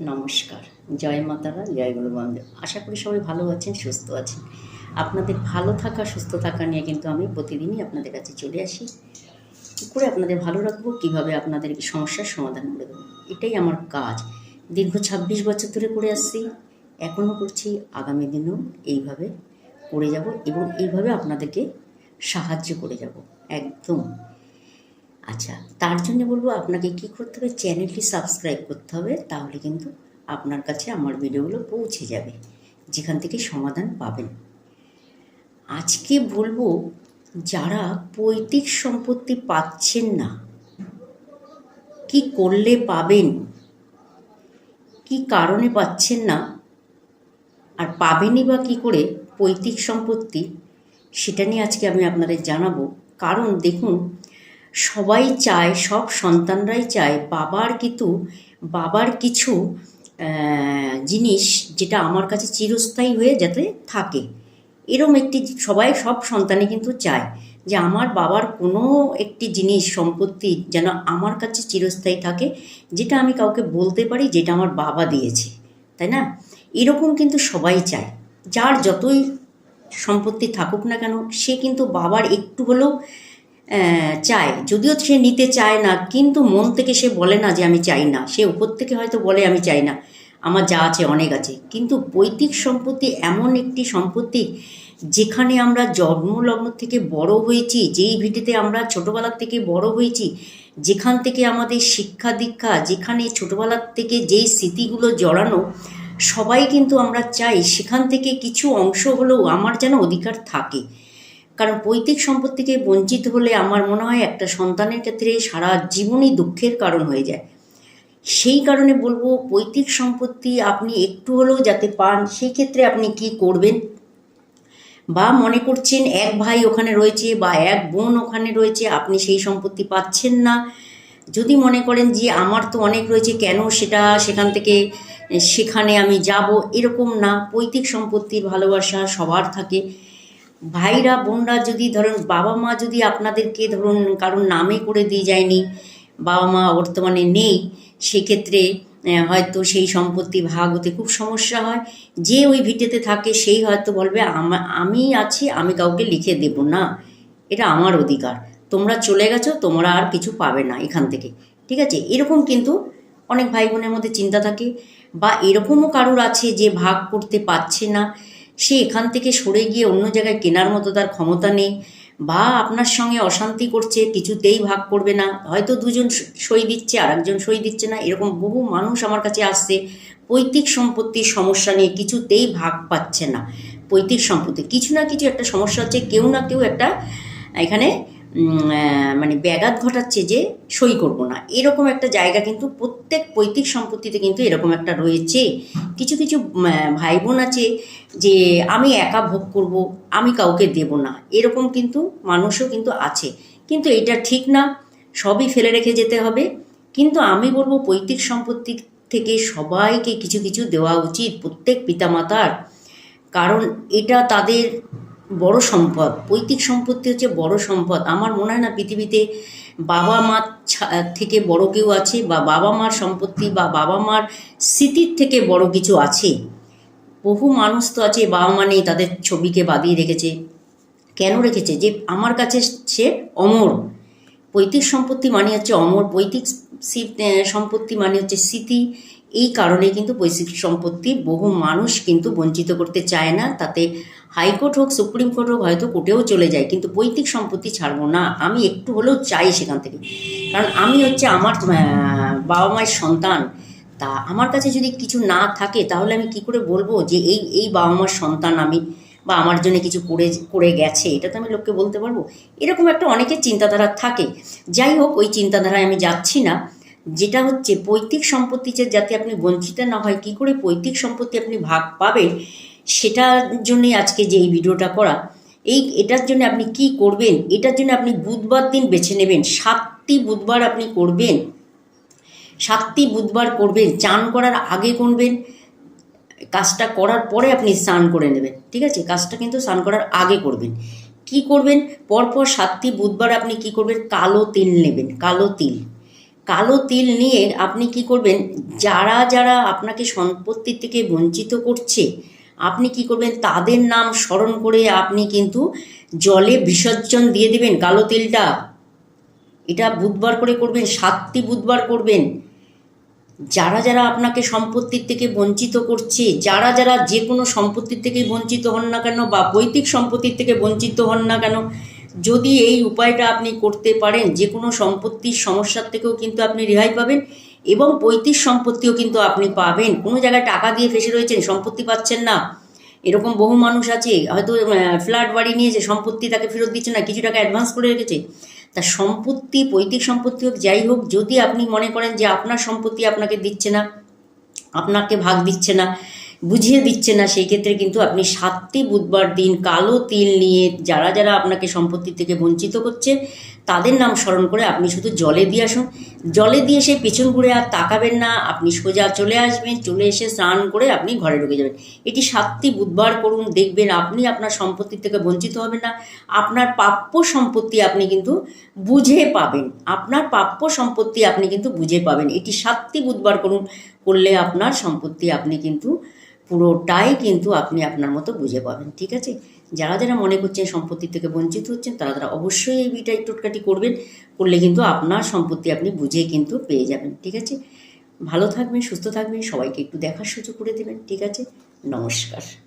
নমস্কার। জয় মাতারা, জয় গুরু বামদেব আশা করি সবাই ভালো আছেন, সুস্থ আছেন। আপনাদের ভালো থাকা, সুস্থ থাকা নিয়ে কিন্তু আমি প্রতিদিনই আপনাদের কাছে চলে আসি। কী করে আপনাদের ভালো রাখব? কীভাবে আপনাদের সমস্যার সমাধান করে দেবো? এটাই আমার কাজ। দীর্ঘ ছাব্বিশ বছর ধরে করে আসছি। এখনও করছি। আগামী দিনেও এইভাবে করে যাব এবং এইভাবে আপনাদেরকে সাহায্য করে যাব। একদম। আচ্ছা তার জন্য বলব আপনাকে কি করতে হবে? চ্যানেলটি সাবস্ক্রাইব করতে হবে, তাহলে কিন্তু আপনার কাছে আমার ভিডিওগুলো পৌঁছে যাবে, যেখান থেকে সমাধান পাবেন। আজকে বলব, যারা পৈতৃক সম্পত্তি পাচ্ছেন না, কি করলে পাবেন? কি কারণে পাচ্ছেন না? আর পাবেনই বা কী করে পৈতৃক সম্পত্তি? সেটা নিয়ে আজকে আমি আপনাদের জানাব। কারণ দেখুন সবাই চায়, সব সন্তানরাই চায়, বাবার কিন্তু, বাবার কিছু জিনিস যেটা আমার কাছে চিরস্থায়ী হয়ে যাতে থাকে। এরম একটি সবাই, সব সন্তানে কিন্তু চায় যে আমার বাবার কোনো একটি জিনিস, সম্পত্তি যেন আমার কাছে চিরস্থায়ী থাকে, যেটা আমি কাউকে বলতে পারি যেটা আমার বাবা দিয়েছে, তাই না? এরকম কিন্তু সবাই চায়। যার যতই সম্পত্তি থাকুক না কেন, সে কিন্তু বাবার একটু হলেও চায়। যদিও সে নিতে চায় না, কিন্তু মন থেকে সে বলে না যে আমি চাই না। সে উপর থেকে হয়তো বলে, আমি চাই না। আমার যা আছে অনেক আছে। কিন্তু পৈতৃক সম্পত্তি এমন একটি সম্পত্তি যেখানে আমরা জন্মলগ্ন থেকে বড় হয়েছি, যেই ভিটিতে আমরা ছোটোবেলার থেকে বড় হয়েছি, যেখান থেকে আমাদের শিক্ষা দীক্ষা, যেখানে ছোটোবেলার থেকে যেই স্মৃতিগুলো জড়ানো, সবাই কিন্তু আমরা চাই। সেখান থেকে কিছু অংশ হলেও আমার যেন অধিকার থাকে। কারণ পৈতৃক সম্পত্তিকে বঞ্চিত হলে আমার মনে হয় একটা সন্তানের ক্ষেত্রে সারা জীবনই দুঃখের কারণ হয়ে যায়। সেই কারণে বলব, পৈতৃক সম্পত্তি আপনি একটু হলেও যাতে পান, সেই ক্ষেত্রে আপনি কি করবেন? বা মনে করছেন এক ভাই ওখানে রয়েছে বা এক বোন ওখানে রয়েছে, আপনি সেই সম্পত্তি পাচ্ছেন না। যদি মনে করেন যে আমার তো অনেক রয়েছে, কেন সেটা সেখান থেকে সেখানে আমি যাব? এরকম না। পৈতৃক সম্পত্তির ভালোবাসা সবার থাকে। ভাইরা, বোনরা যদি ধরুন, বাবা মা যদি আপনাদেরকে ধরুন কারোর নামে করে দিয়ে যায়নি, বাবা মা বর্তমানে নেই, সেক্ষেত্রে হয়তো সেই সম্পত্তি ভাগ হতে খুব সমস্যা হয়। যে ওই ভিটেতে থাকে, সেই হয়তো বলবে আমা- আছি, আমি কাউকে লিখে দেব না। এটা আমার অধিকার। তোমরা চলে গেছো, তোমরা আর কিছু পাবে না এখান থেকে। ঠিক আছে? এরকম কিন্তু অনেক ভাই বোনের মধ্যে চিন্তা থাকে। বা এরকমও কারোর আছে যে ভাগ করতে পারছে না। সে এখান থেকে সরে গিয়ে অন্য জায়গায় কেনার মতো তার ক্ষমতা নেই। বা আপনার সঙ্গে অশান্তি করছে, কিছুতেই ভাগ করবে না। হয়তো দুজন সই দিচ্ছে আর একজন সই দিচ্ছে না। এরকম বহু মানুষ আমার কাছে আসছে। পৈতৃক সম্পত্তির সমস্যা নিয়ে কিছুতেই ভাগ পাচ্ছে না। পৈতৃক সম্পত্তি, কিছু না কিছু একটা সমস্যা হচ্ছে। কেউ না কেউ একটা এখানে মানে ব্যাঘাত ঘটাচ্ছে যে সই করব না। এরকম একটা জায়গা কিন্তু প্রত্যেক পৈতৃক সম্পত্তিতে কিন্তু এরকম একটা রয়েছে। কিছু কিছু ভাই বোন আছে যে আমি একা ভোগ করব আমি কাউকে দেব না। এরকম কিন্তু মানুষও কিন্তু আছে। কিন্তু এটা ঠিক না। সবই ফেলে রেখে যেতে হবে। কিন্তু আমি বলব পৈতৃক সম্পত্তি থেকে সবাইকে কিছু কিছু দেওয়া উচিত প্রত্যেক পিতামাতার। কারণ এটা তাদের বড় সম্পদ, পৈতৃক সম্পত্তি হচ্ছে বড় সম্পদ। আমার মনে হয় না পৃথিবীতে বাবা মা থেকে বড় কেউ আছে বা বাবা মার সম্পত্তি বা বাবা মার স্মৃতির থেকে বড় কিছু আছে। বহু মানুষ তো আছে, বাবা মা নেই, তাদের ছবিকে বাদিয়ে রেখেছে। কেন রেখেছে? যে আমার কাছে সে অমর। পৈতৃক সম্পত্তি মানে হচ্ছে অমর, পৈতৃক স্মৃ- সম্পত্তি মানে হচ্ছে স্মৃতি। এই কারণে কিন্তু পৈতৃক সম্পত্তি বহু মানুষ কিন্তু বঞ্চিত করতে চায় না, তাতে হাইকোর্ট হোক, সুপ্রিম কোর্ট হোক, হয়তো কোর্টেও চলে যায়, কিন্তু পৈতৃক সম্পত্তি ছাড়বো না। আমি একটু হলেও চাই সেখান থেকে। কারণ আমি হচ্ছে আমার বাবা মায়ের সন্তান। তা আমার কাছে যদি কিছু না থাকে, তাহলে আমি কি করে বলব যে এই এই বাবা মার সন্তান আমি বা আমার জন্য কিছু করে করে গেছে? এটা তো আমি লোককে বলতে পারব। এরকম একটা অনেকের চিন্তাধারা থাকে। যাই হোক, ওই চিন্তাধারায় আমি যাচ্ছি না। যেটা হচ্ছে পৈতৃক সম্পত্তি যে যাতে আপনি বঞ্চিত না হয়, কি করে পৈতৃক সম্পত্তি আপনি ভাগ পাবেন, সেটার জন্যই আজকে যে এই ভিডিওটা করা। এই, এটার জন্য আপনি কি করবেন, এটার জন্য আপনি বুধবার দিন বেছে নেবেন, সাতটি বুধবার আপনি করবেন। সাতটি বুধবার করবেন, চান করার আগে করবেন, কাজটা করার পরে আপনি স্নান করে নেবেন, ঠিক আছে? কাজটা কিন্তু স্নান করার আগে করবেন। কি করবেন? পরপর সাতটি বুধবার আপনি কি করবেন? কালো তিল নেবেন, কালো তিল। কালো তিল নিয়ে আপনি কি করবেন? যারা যারা আপনাকে সম্পত্তির থেকে বঞ্চিত করছে, আপনি কি করবেন? তাদের নাম স্মরণ করে আপনি কিন্তু জলে বিসর্জন দিয়ে দেবেন কালো তিলটা। এটা বুধবার করে করবেন, সাতটি বুধবার করবেন। যারা যারা আপনাকে সম্পত্তির থেকে বঞ্চিত করছে, যারা যারা যে কোনো সম্পত্তির থেকে বঞ্চিত হন না কেন বা পৈতৃক সম্পত্তির থেকে বঞ্চিত হন না কেন যদি এই উপায়টা আপনি করতে পারেন যে কোনো সম্পত্তির সমস্যার থেকেও কিন্তু আপনি রেহাই পাবেন এবং পৈতৃক সম্পত্তিও কিন্তু আপনি পাবেন। কোনো জায়গায় টাকা দিয়ে ফেসে রয়েছেন, সম্পত্তি পাচ্ছেন না। এরকম বহু মানুষ আছে, হয়তো ফ্ল্যাট বাড়ি নিয়েছে সম্পত্তি তাকে ফেরত দিচ্ছে না, কিছু টাকা অ্যাডভান্স করে রেখেছে। তা সম্পত্তি, পৈতৃক সম্পত্তি হোক, যাই হোক, যদি আপনি মনে করেন যে আপনার সম্পত্তি আপনাকে দিচ্ছে না, আপনাকে ভাগ দিচ্ছে না বুঝিয়ে দিচ্ছে না, সেই ক্ষেত্রে কিন্তু আপনি সাতটি বুধবার দিন কালো তিল নিয়ে যারা যারা আপনাকে সম্পত্তি থেকে বঞ্চিত করছে, তাদের নাম স্মরণ করে আপনি শুধু জলে দিয়ে আসুন। জলে দিয়ে সেই পেছন ঘুরে আর তাকাবেন না, আপনি সোজা চলে আসবেন, চলে এসে স্নান করে আপনি ঘরে ঢুকে যাবেন। এটি সাতটি বুধবার করুন, দেখবেন আপনি আপনার সম্পত্তি থেকে বঞ্চিত হবেন না, আপনার প্রাপ্য সম্পত্তি আপনি কিন্তু বুঝে পাবেন। আপনার প্রাপ্য সম্পত্তি আপনি কিন্তু বুঝে পাবেন। এটি সাতটি বুধবার করুন, করলে আপনার সম্পত্তি আপনি কিন্তু পুরোটাই কিন্তু আপনি আপনার মতো বুঝে পাবেন, ঠিক আছে? যারা যারা মনে করছেন সম্পত্তি থেকে বঞ্চিত হচ্ছেন, তারা তারা অবশ্যই এই বিটাই টোটকাটি করবেন, করলে কিন্তু আপনার সম্পত্তি আপনি বুঝে কিন্তু পেয়ে যাবেন, ঠিক আছে? ভালো থাকবেন, সুস্থ থাকবেন, সবাইকে একটু দেখার সুযোগ করে দেবেন, ঠিক আছে? নমস্কার।